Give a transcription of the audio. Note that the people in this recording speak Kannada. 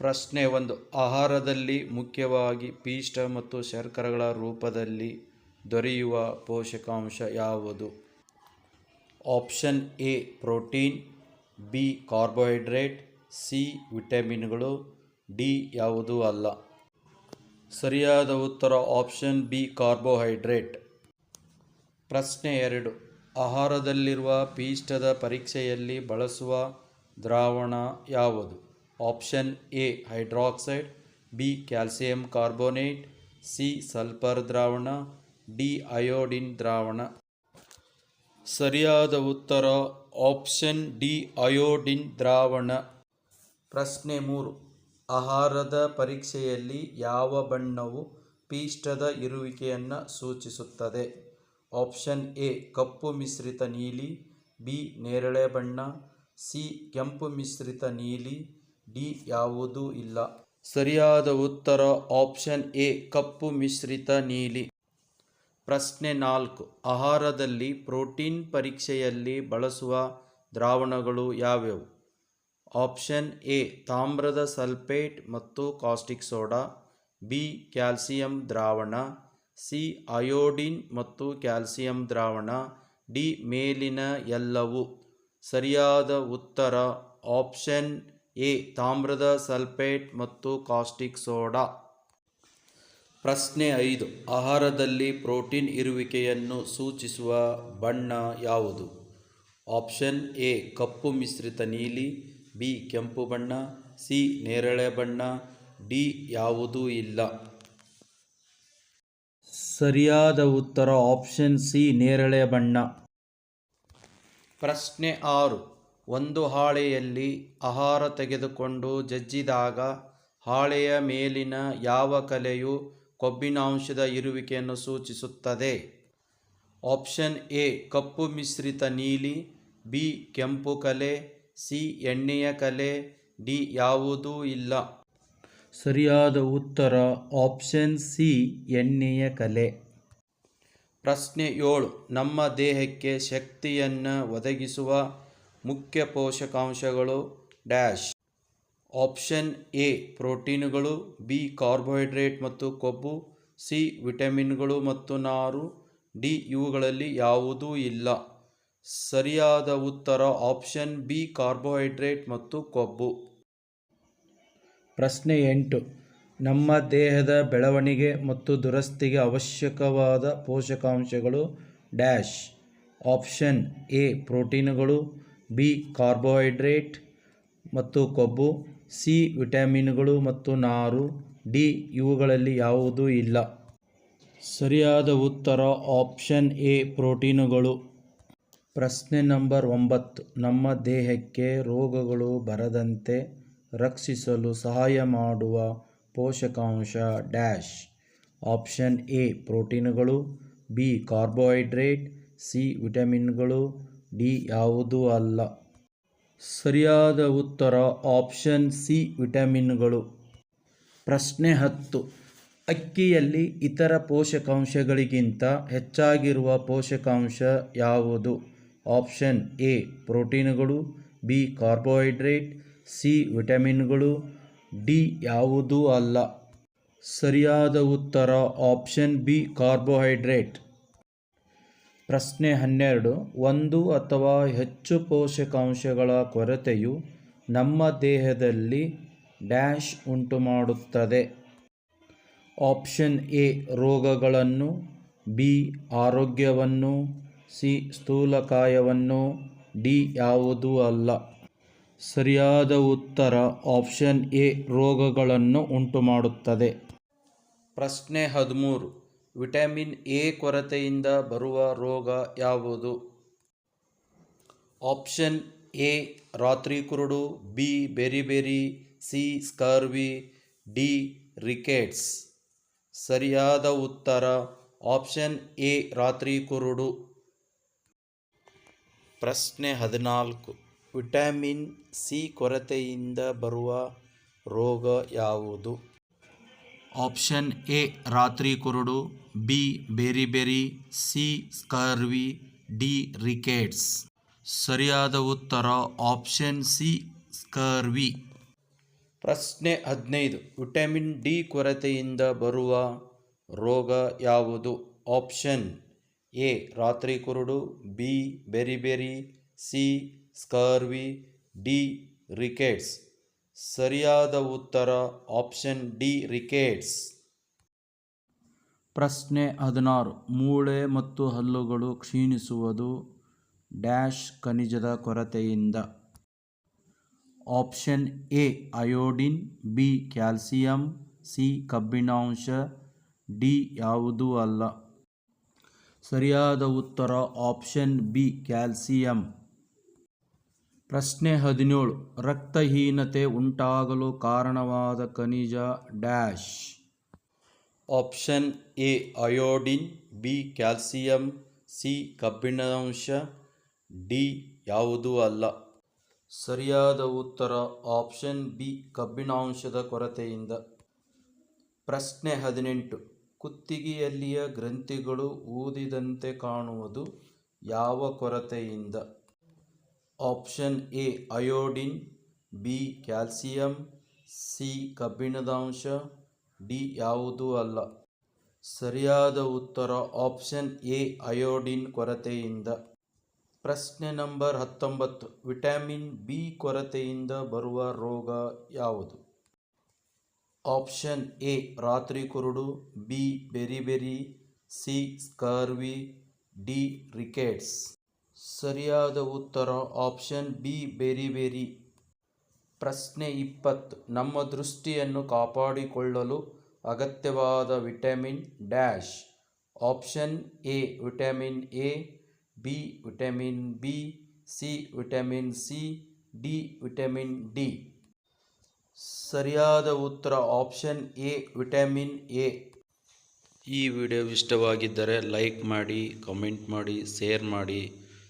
ಪ್ರಶ್ನೆ ಒಂದು. ಆಹಾರದಲ್ಲಿ ಮುಖ್ಯವಾಗಿ ಪಿಷ್ಟ ಮತ್ತು ಶರ್ಕರಗಳ ರೂಪದಲ್ಲಿ ದೊರೆಯುವ ಪೋಷಕಾಂಶ ಯಾವುದು? Option A, protein, B, carbohydrate, C, ವಿಟಮಿನ್ಗಳು, ಡಿ, ಯಾವುದೂ ಅಲ್ಲ. ಸರಿಯಾದ ಉತ್ತರ ಆಪ್ಷನ್ ಬಿ, ಕಾರ್ಬೋಹೈಡ್ರೇಟ್. ಪ್ರಶ್ನೆ ಎರಡು. ಆಹಾರದಲ್ಲಿರುವ ಪಿಷ್ಟದ ಪರೀಕ್ಷೆಯಲ್ಲಿ ಬಳಸುವ ದ್ರಾವಣ ಯಾವುದು? Option A hydroxide B calcium carbonate C sulphur ದ್ರಾವಣ ಡಿ ಅಯೋಡಿನ್ ದ್ರಾವಣ. ಸರಿಯಾದ ಉತ್ತರ ಆಪ್ಷನ್ ಡಿ ಅಯೋಡಿನ್ ದ್ರಾವಣ. ಪ್ರಶ್ನೆ ಮೂರು. ಆಹಾರದ ಪರೀಕ್ಷೆಯಲ್ಲಿ ಯಾವ ಬಣ್ಣವು ಪಿಷ್ಟದ ಇರುವಿಕೆಯನ್ನು ಸೂಚಿಸುತ್ತದೆ? ಆಪ್ಷನ್ ಎ ಕಪ್ಪು ಮಿಶ್ರಿತ ನೀಲಿ ಬಿ ನೇರಳೆ ಬಣ್ಣ ಸಿ ಕೆಂಪು ಮಿಶ್ರಿತ ನೀಲಿ ಡಿ ಯಾವುದೂ ಇಲ್ಲ. ಸರಿಯಾದ ಉತ್ತರ ಆಪ್ಷನ್ ಎ, ಕಪ್ಪು ಮಿಶ್ರಿತ ನೀಲಿ. ಪ್ರಶ್ನೆ ನಾಲ್ಕು, ಆಹಾರದಲ್ಲಿ ಪ್ರೋಟೀನ್ ಪರೀಕ್ಷೆಯಲ್ಲಿ ಬಳಸುವ ದ್ರಾವಣಗಳು ಯಾವ್ಯಾವು? ಆಪ್ಷನ್ ಎ, ತಾಮ್ರದ ಸಲ್ಫೇಟ್ ಮತ್ತು ಕಾಸ್ಟಿಕ್ ಸೋಡಾ. ಬಿ, ಕ್ಯಾಲ್ಸಿಯಂ ದ್ರಾವಣ. ಸಿ, ಅಯೋಡಿನ್ ಮತ್ತು ಕ್ಯಾಲ್ಸಿಯಂ ದ್ರಾವಣ. ಡಿ, ಮೇಲಿನ ಎಲ್ಲವು. ಸರಿಯಾದ ಉತ್ತರ ಆಪ್ಷನ್ ಎ ತಾಮ್ರದ ಸಲ್ಫೇಟ್ ಮತ್ತು ಕಾಸ್ಟಿಕ್ ಸೋಡಾ. ಪ್ರಶ್ನೆ ಐದು. ಆಹಾರದಲ್ಲಿ ಪ್ರೋಟೀನ್ ಇರುವಿಕೆಯನ್ನು ಸೂಚಿಸುವ ಬಣ್ಣ ಯಾವುದು? ಆಪ್ಷನ್ ಎ, ಕಪ್ಪು ಮಿಶ್ರಿತ ನೀಲಿ, ಬಿ, ಕೆಂಪು ಬಣ್ಣ, ಸಿ, ನೇರಳೆ ಬಣ್ಣ, ಡಿ, ಯಾವುದೂ ಇಲ್ಲ. ಸರಿಯಾದ ಉತ್ತರ ಆಪ್ಷನ್ ಸಿ, ನೇರಳೆ ಬಣ್ಣ. ಪ್ರಶ್ನೆ ಆರು. ಒಂದು ಹಾಳೆಯಲ್ಲಿ ಆಹಾರ ತೆಗೆದುಕೊಂಡು ಜಜ್ಜಿದಾಗ ಹಾಳೆಯ ಮೇಲಿನ ಯಾವ ಕಲೆಯು ಕೊಬ್ಬಿನಾಂಶದ ಇರುವಿಕೆಯನ್ನು ಸೂಚಿಸುತ್ತದೆ? ಆಪ್ಷನ್ ಎ, ಕಪ್ಪು ಮಿಶ್ರಿತ ನೀಲಿ, ಬಿ, ಕೆಂಪು ಕಲೆ, ಸಿ, ಎಣ್ಣೆಯ ಕಲೆ, ಡಿ, ಯಾವುದೂ ಇಲ್ಲ. ಸರಿಯಾದ ಉತ್ತರ ಆಪ್ಷನ್ ಸಿ, ಎಣ್ಣೆಯ ಕಲೆ. ಪ್ರಶ್ನೆ ಏಳು, ನಮ್ಮ ದೇಹಕ್ಕೆ ಶಕ್ತಿಯನ್ನು ಒದಗಿಸುವ ಮುಖ್ಯ ಪೋಷಕಾಂಶಗಳು ಡ್ಯಾಶ್. ಆಪ್ಷನ್ ಎ, ಪ್ರೋಟೀನುಗಳು, ಬಿ, ಕಾರ್ಬೋಹೈಡ್ರೇಟ್ ಮತ್ತು ಕೊಬ್ಬು, ಸಿ, ವಿಟಮಿನ್ಗಳು ಮತ್ತು ನಾರು, ಡಿ, ಇವುಗಳಲ್ಲಿ ಯಾವುದೂ ಇಲ್ಲ. ಸರಿಯಾದ ಉತ್ತರ ಆಪ್ಷನ್ ಬಿ, ಕಾರ್ಬೋಹೈಡ್ರೇಟ್ ಮತ್ತು ಕೊಬ್ಬು. ಪ್ರಶ್ನೆ ಎಂಟು. ನಮ್ಮ ದೇಹದ ಬೆಳವಣಿಗೆ ಮತ್ತು ದುರಸ್ತಿಗೆ ಅವಶ್ಯಕವಾದ ಪೋಷಕಾಂಶಗಳು ಡ್ಯಾಶ್. ಆಪ್ಷನ್ ಎ, ಪ್ರೋಟೀನುಗಳು ಬಿ ಕಾರ್ಬೋಹೈಡ್ರೇಟ್ ಮತ್ತು ಕೊಬ್ಬು ಸಿ ವಿಟಮಿನ್ಗಳು ಮತ್ತು ನಾರು ಡಿ ಇವುಗಳಲ್ಲಿ ಯಾವುದೂ ಇಲ್ಲ. ಸರಿಯಾದ ಉತ್ತರ ಆಪ್ಷನ್ ಎ ಪ್ರೋಟೀನುಗಳು. ಪ್ರಶ್ನೆ ನಂಬರ್ ಒಂಬತ್ತು. ನಮ್ಮ ದೇಹಕ್ಕೆ ರೋಗಗಳು ಬರದಂತೆ ರಕ್ಷಿಸಲು ಸಹಾಯ ಮಾಡುವ ಪೋಷಕಾಂಶ ಡ್ಯಾಶ್. ಆಪ್ಷನ್ ಎ ಪ್ರೋಟೀನುಗಳು. ಬಿ ಕಾರ್ಬೋಹೈಡ್ರೇಟ್ ಸಿ ವಿಟಮಿನ್ಗಳು ಡಿ ಯಾವುದೂ ಅಲ್ಲ. ಸರಿಯಾದ ಉತ್ತರ ಆಪ್ಷನ್ ಸಿ ವಿಟಮಿನ್ಗಳು. ಪ್ರಶ್ನೆ ಹತ್ತು. ಅಕ್ಕಿಯಲ್ಲಿ ಇತರ ಪೋಷಕಾಂಶಗಳಿಗಿಂತ ಹೆಚ್ಚಾಗಿರುವ ಪೋಷಕಾಂಶ ಯಾವುದು? ಆಪ್ಷನ್ ಎ ಪ್ರೋಟೀನುಗಳು, ಬಿ ಕಾರ್ಬೋಹೈಡ್ರೇಟ್, ಸಿ ವಿಟಮಿನ್ಗಳು, ಡಿ ಯಾವುದೂ ಅಲ್ಲ. ಸರಿಯಾದ ಉತ್ತರ ಆಪ್ಷನ್ ಬಿ ಕಾರ್ಬೋಹೈಡ್ರೇಟ್. ಪ್ರಶ್ನೆ ಹನ್ನೆರಡು. ಒಂದು ಅಥವಾ ಹೆಚ್ಚು ಪೋಷಕಾಂಶಗಳ ಕೊರತೆಯು ನಮ್ಮ ದೇಹದಲ್ಲಿ ಡ್ಯಾಶ್ ಉಂಟುಮಾಡುತ್ತದೆ. ಆಪ್ಷನ್ ಎ, ರೋಗಗಳನ್ನು. ಬಿ, ಆರೋಗ್ಯವನ್ನು. ಸಿ, ಸ್ಥೂಲಕಾಯವನ್ನು. ಡಿ, ಯಾವುದೂ ಅಲ್ಲ. ಸರಿಯಾದ ಉತ್ತರ ಆಪ್ಷನ್ ಎ, ರೋಗಗಳನ್ನು ಉಂಟುಮಾಡುತ್ತದೆ. ಪ್ರಶ್ನೆ ಹದಿಮೂರು. ವಿಟಮಿನ್ ಎ ಕೊರತೆಯಿಂದ ಬರುವ ರೋಗ ಯಾವುದು? ಆಪ್ಷನ್ ಎ, ರಾತ್ರಿ ಕುರುಡು, B beriberi C, scurvy, D, rickets. ಸರಿಯಾದ ಉತ್ತರ, ಆಪ್ಷನ್ ಎ, ರಾತ್ರಿ ಕುರುಡು. ಪ್ರಶ್ನೆ ಹದಿನಾಲ್ಕು. ವಿಟಮಿನ್ ಸಿ ಕೊರತೆಯಿಂದ ಬರುವ ರೋಗ ಯಾವುದು? ಆಪ್ಷನ್ ಎ, ರಾತ್ರಿ ಕುರುಡು, B, beri C, scurvy, D, rickets. ಸರಿಯಾದ ಉತ್ತರ ಆಪ್ಷನ್ ಸಿ, ಸ್ಕರ್ವಿ. ಪ್ರಶ್ನೆ ಹದಿನೈದು. ವಿಟಮಿನ್ ಡಿ ಕೊರತೆಯಿಂದ ಬರುವ ರೋಗ ಯಾವುದು? ಆಪ್ಷನ್ ಎ, ರಾತ್ರಿ ಕುರುಡು, B beriberi C, scurvy, D, rickets. ಸರಿಯಾದ ಉತ್ತರ ಆಪ್ಷನ್ ಡಿ ರಿಕೇಟ್ಸ್ ಪ್ರಶ್ನೆ ಹದಿನಾರು. ಮೂಳೆ ಮತ್ತು ಹಲ್ಲುಗಳು ಕ್ಷೀಣಿಸುವುದು ಡ್ಯಾಶ್ ಖನಿಜದ ಕೊರತೆಯಿಂದ. Option A iodine, B calcium, C ಕಬ್ಬಿಣಾಂಶ, ಡಿ ಯಾವುದೂ ಅಲ್ಲ. ಸರಿಯಾದ ಉತ್ತರ ಆಪ್ಷನ್ ಬಿ ಕ್ಯಾಲ್ಸಿಯಂ. ಪ್ರಶ್ನೆ ಹದಿನೇಳು, ರಕ್ತಹೀನತೆ ಉಂಟಾಗಲು ಕಾರಣವಾದ ಖನಿಜ dash. Option A, iodine, B, calcium, C, ಕಬ್ಬಿಣಾಂಶ, ಡಿ, ಯಾವುದೂ ಅಲ್ಲ. ಸರಿಯಾದ ಉತ್ತರ ಆಪ್ಷನ್ ಬಿ, ಕಬ್ಬಿಣಾಂಶದ ಕೊರತೆಯಿಂದ. ಪ್ರಶ್ನೆ ಹದಿನೆಂಟು, ಕುತ್ತಿಗೆಯಲ್ಲಿಯ ಗ್ರಂಥಿಗಳು ಊದಿದಂತೆ ಕಾಣುವುದು ಯಾವ ಕೊರತೆಯಿಂದ? Option A iodine B calcium C ಕಬ್ಬಿಣದಾಂಶ. D ಯಾವುದೂ ಅಲ್ಲ. ಸರಿಯಾದ ಉತ್ತರ ಆಪ್ಷನ್ ಎ ಅಯೋಡಿನ್ ಕೊರತೆಯಿಂದ. ಪ್ರಶ್ನೆ ನಂಬರ್ ಹತ್ತೊಂಬತ್ತು. ವಿಟಮಿನ್ ಬಿ ಕೊರತೆಯಿಂದ ಬರುವ ರೋಗ ಯಾವುದು? ಆಪ್ಷನ್ ಎ ರಾತ್ರಿ ಕುರುಡು. B beriberi C scurvy D rickets ಸರಿಯಾದ ಉತ್ತರ ಆಪ್ಷನ್ ಬಿ, ಬೇರಿ ಬೇರಿ. ಪ್ರಶ್ನೆ ಇಪ್ಪತ್ತು. ನಮ್ಮ ದೃಷ್ಟಿಯನ್ನು ಕಾಪಾಡಿಕೊಳ್ಳಲು ಅಗತ್ಯವಾದ vitamin dash. Option A, vitamin A, B, vitamin B, C, vitamin C, D, vitamin D. ಸರಿಯಾದ ಉತ್ತರ ಆಪ್ಷನ್ ಎ, ವಿಟಮಿನ್ ಎ. ಈ ವಿಡಿಯೋ ಇಷ್ಟವಾಗಿದ್ದರೆ ಲೈಕ್ ಮಾಡಿ, ಕಮೆಂಟ್ ಮಾಡಿ, ಶೇರ್ ಮಾಡಿ.